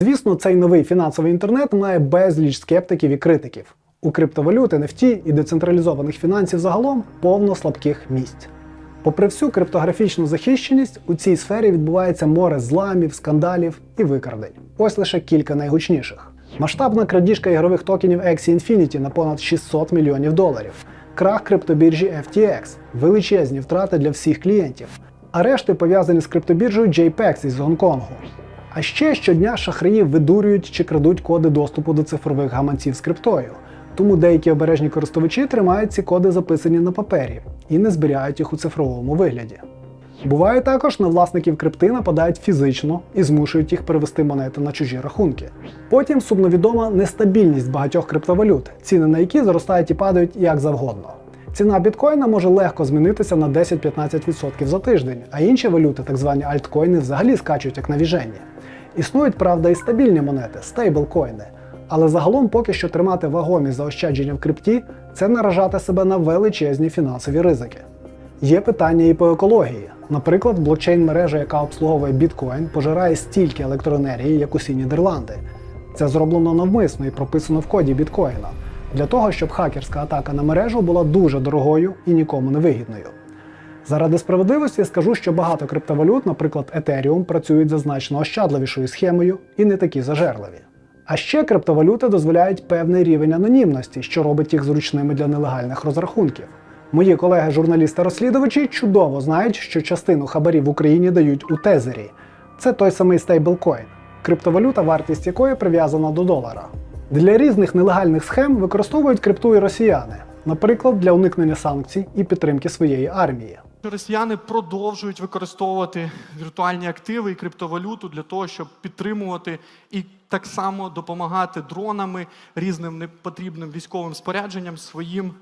Звісно, цей новий фінансовий інтернет має безліч скептиків і критиків. У криптовалют, NFT і децентралізованих фінансів загалом повно слабких місць. Попри всю криптографічну захищеність, у цій сфері відбувається море зламів, скандалів і викрадень. Ось лише кілька найгучніших. Масштабна крадіжка ігрових токенів Axie Infinity на понад 600 мільйонів доларів, крах криптобіржі FTX, величезні втрати для всіх клієнтів, арешти пов'язані з криптобіржею JPEX із Гонконгу. А ще щодня шахраї видурюють чи крадуть коди доступу до цифрових гаманців з криптою. Тому деякі обережні користувачі тримають ці коди записані на папері і не зберігають їх у цифровому вигляді. Буває також, на власників крипти нападають фізично і змушують їх перевести монети на чужі рахунки. Потім сумновідома нестабільність багатьох криптовалют, ціни на які зростають і падають як завгодно. Ціна біткоїна може легко змінитися на 10-15% за тиждень, а інші валюти, так звані альткоїни, взагалі скачуть як навіження. Існують, правда, і стабільні монети, стейблкоїни. Але загалом поки що тримати вагомі заощадження в крипті це наражати себе на величезні фінансові ризики. Є питання і по екології. Наприклад, блокчейн-мережа, яка обслуговує біткоін, пожирає стільки електроенергії, як усі Нідерланди. Це зроблено навмисно і прописано в коді біткоїна, для того, щоб хакерська атака на мережу була дуже дорогою і нікому не вигідною. Заради справедливості скажу, що багато криптовалют, наприклад, Ethereum, працюють за значно ощадливішою схемою і не такі зажерливі. А ще криптовалюти дозволяють певний рівень анонімності, що робить їх зручними для нелегальних розрахунків. Мої колеги-журналісти-розслідувачі чудово знають, що частину хабарів в Україні дають у тезері. Це той самий стейблкоін, криптовалюта, вартість якої прив'язана до долара. Для різних нелегальних схем використовують крипту і росіяни, наприклад, для уникнення санкцій і підтримки своєї армії. Росіяни продовжують використовувати віртуальні активи і криптовалюту для того, щоб підтримувати і так само допомагати дронами, різним непотрібним військовим спорядженням своїм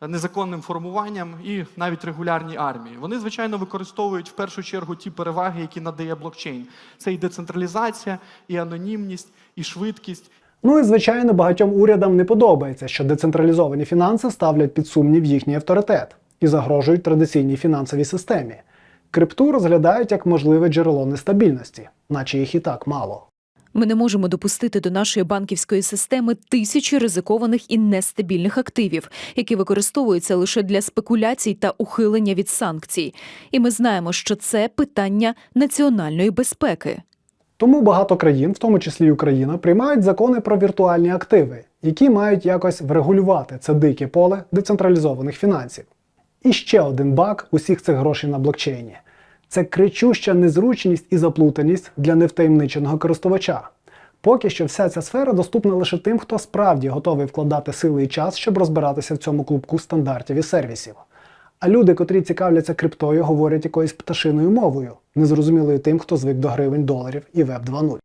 незаконним формуванням і навіть регулярній армії. Вони, звичайно, використовують в першу чергу ті переваги, які надає блокчейн. Це і децентралізація, і анонімність, і швидкість, Ну і звичайно, багатьом урядам не подобається, що децентралізовані фінанси ставлять під сумнів їхній авторитет і загрожують традиційній фінансовій системі. Крипту розглядають як можливе джерело нестабільності, наче їх і так мало. Ми не можемо допустити до нашої банківської системи тисячі ризикованих і нестабільних активів, які використовуються лише для спекуляцій та ухилення від санкцій. І ми знаємо, що це питання національної безпеки. Тому багато країн, в тому числі й Україна, приймають закони про віртуальні активи, які мають якось врегулювати це дике поле децентралізованих фінансів. І ще один баг усіх цих грошей на блокчейні це кричуща незручність і заплутаність для невтаємниченого користувача. Поки що вся ця сфера доступна лише тим, хто справді готовий вкладати сили і час, щоб розбиратися в цьому клубку стандартів і сервісів. А люди, котрі цікавляться криптою, говорять якоюсь пташиною мовою, незрозумілою тим, хто звик до гривень, доларів і веб 2.0.